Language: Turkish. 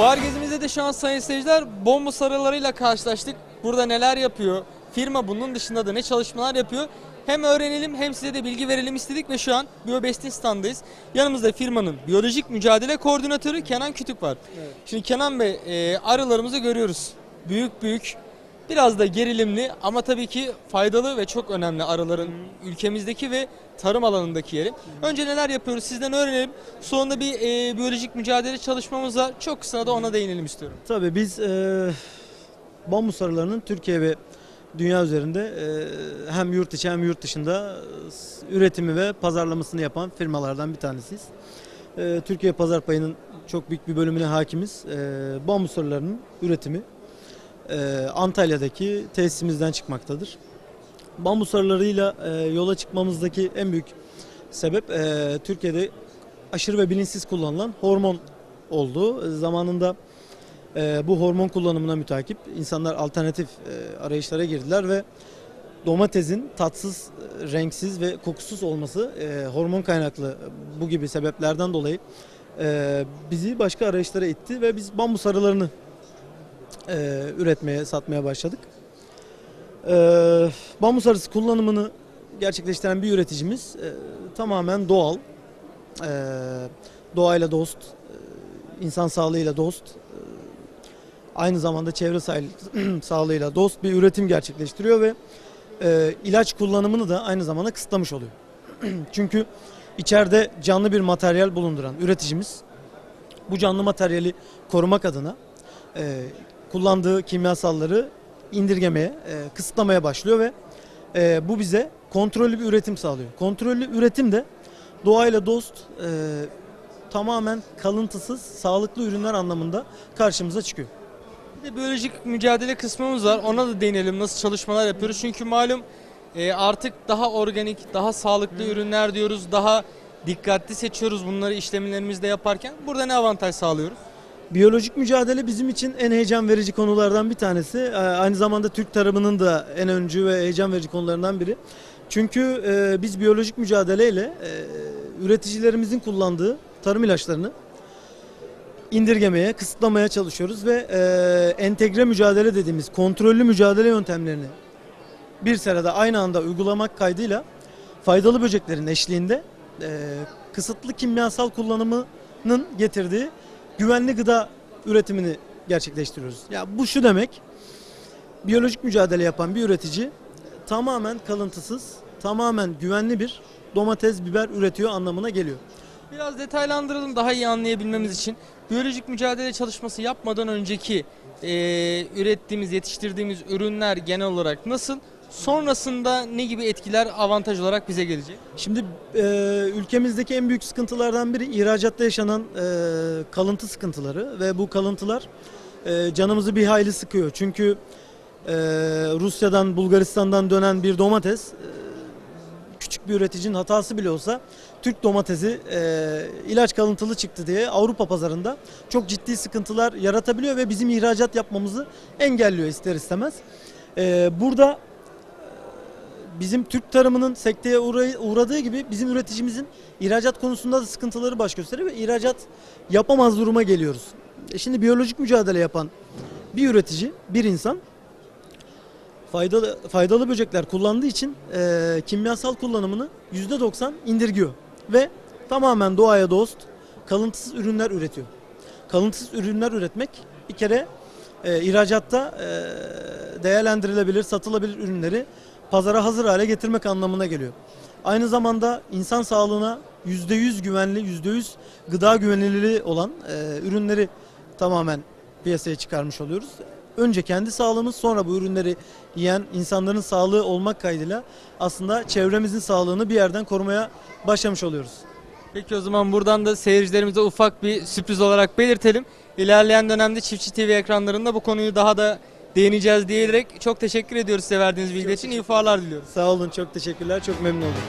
Fuar gezimizde de şu an sayın seyirciler bomba sarılarıyla karşılaştık. Burada neler yapıyor? Firma bunun dışında da ne çalışmalar yapıyor? Hem öğrenelim hem size de bilgi verelim istedik ve şu an BioBest'in standındayız. Yanımızda firmanın biyolojik mücadele koordinatörü Kenan Kütük var. Şimdi Kenan Bey e, arılarımızı görüyoruz. Büyük büyük biraz da gerilimli ama tabii ki faydalı ve çok önemli arıların ülkemizdeki ve tarım alanındaki yeri. Önce neler yapıyoruz sizden öğrenelim. Sonra bir e, biyolojik mücadele çalışmamız var. Çok kısa da ona değinelim istiyorum. Tabii biz e, bambu arılarının Türkiye ve dünya üzerinde e, hem yurt içi hem yurt dışında e, üretimi ve pazarlamasını yapan firmalardan bir tanesiyiz. E, Türkiye pazar payının çok büyük bir bölümüne hakimiz. E, bambu arılarının üretimi e, Antalya'daki tesisimizden çıkmaktadır. Bambu arılarıyla e, yola çıkmamızdaki en büyük sebep e, Türkiye'de aşırı ve bilinçsiz kullanılan hormon oldu. Zamanında e, bu hormon kullanımına mütakip insanlar alternatif e, arayışlara girdiler ve domatesin tatsız, e, renksiz ve kokusuz olması e, hormon kaynaklı bu gibi sebeplerden dolayı e, bizi başka arayışlara itti ve biz bambu sarılarını e, üretmeye, satmaya başladık. E, bambu sarısı kullanımını gerçekleştiren bir üreticimiz e, tamamen doğal, e, doğayla dost, e, insan sağlığıyla dost, e, aynı zamanda çevre sağ- sağlığıyla dost bir üretim gerçekleştiriyor ve e, ilaç kullanımını da aynı zamanda kısıtlamış oluyor. Çünkü içeride canlı bir materyal bulunduran üreticimiz bu canlı materyali korumak adına e, kullandığı kimyasalları indirgemeye, e, kısıtlamaya başlıyor ve e, bu bize kontrollü bir üretim sağlıyor. Kontrollü üretim de doğayla dost, e, tamamen kalıntısız, sağlıklı ürünler anlamında karşımıza çıkıyor. Bir de biyolojik mücadele kısmımız var. Ona da değinelim nasıl çalışmalar yapıyoruz. Çünkü malum e, artık daha organik, daha sağlıklı ürünler diyoruz. Daha dikkatli seçiyoruz bunları işlemlerimizde yaparken. Burada ne avantaj sağlıyoruz? Biyolojik mücadele bizim için en heyecan verici konulardan bir tanesi. Ee, Aynı zamanda Türk tarımının da en öncü ve heyecan verici konularından biri. Çünkü e, biz biyolojik mücadeleyle e, üreticilerimizin kullandığı tarım ilaçlarını indirgemeye, kısıtlamaya çalışıyoruz ve e, entegre mücadele dediğimiz kontrollü mücadele yöntemlerini bir sırada aynı anda uygulamak kaydıyla faydalı böceklerin eşliğinde kısıtlı kimyasal kullanımının getirdiği güvenli gıda üretimini gerçekleştiriyoruz. Ya bu şu demek. Biyolojik mücadele yapan bir üretici tamamen kalıntısız, tamamen güvenli bir domates, biber üretiyor anlamına geliyor. Biraz detaylandıralım daha iyi anlayabilmemiz için. Biyolojik mücadele çalışması yapmadan önceki e, ürettiğimiz, yetiştirdiğimiz ürünler genel olarak nasıl? Sonrasında ne gibi etkiler, avantaj olarak bize gelecek? Şimdi e, ülkemizdeki en büyük sıkıntılardan biri ihracatta yaşanan e, kalıntı sıkıntıları ve bu kalıntılar e, canımızı bir hayli sıkıyor. Çünkü e, Rusya'dan, Bulgaristan'dan dönen bir domates e, küçük bir üreticinin hatası bile olsa Türk domatesi e, ilaç kalıntılı çıktı diye Avrupa pazarında çok ciddi sıkıntılar yaratabiliyor ve bizim ihracat yapmamızı engelliyor ister istemez. E, burada bizim Türk tarımının sekteye uğradığı gibi bizim üreticimizin ihracat konusunda da sıkıntıları baş gösteriyor ve ihracat yapamaz duruma geliyoruz. E şimdi biyolojik mücadele yapan bir üretici, bir insan faydalı faydalı böcekler kullandığı için e, kimyasal kullanımını %90 indirgiyor ve tamamen doğaya dost, kalıntısız ürünler üretiyor. Kalıntısız ürünler üretmek bir kere e, ihracatta e, değerlendirilebilir, satılabilir ürünleri pazara hazır hale getirmek anlamına geliyor. Aynı zamanda insan sağlığına %100 güvenli, %100 gıda güvenilirliği olan e, ürünleri tamamen piyasaya çıkarmış oluyoruz. Önce kendi sağlığımız sonra bu ürünleri yiyen insanların sağlığı olmak kaydıyla aslında çevremizin sağlığını bir yerden korumaya başlamış oluyoruz. Peki o zaman buradan da seyircilerimize ufak bir sürpriz olarak belirtelim. İlerleyen dönemde Çiftçi TV ekranlarında bu konuyu daha da değineceğiz diyerek çok teşekkür ediyoruz size verdiğiniz bilgiler için. İyi fuarlar diliyoruz. Sağ olun, çok teşekkürler, çok memnun oldum.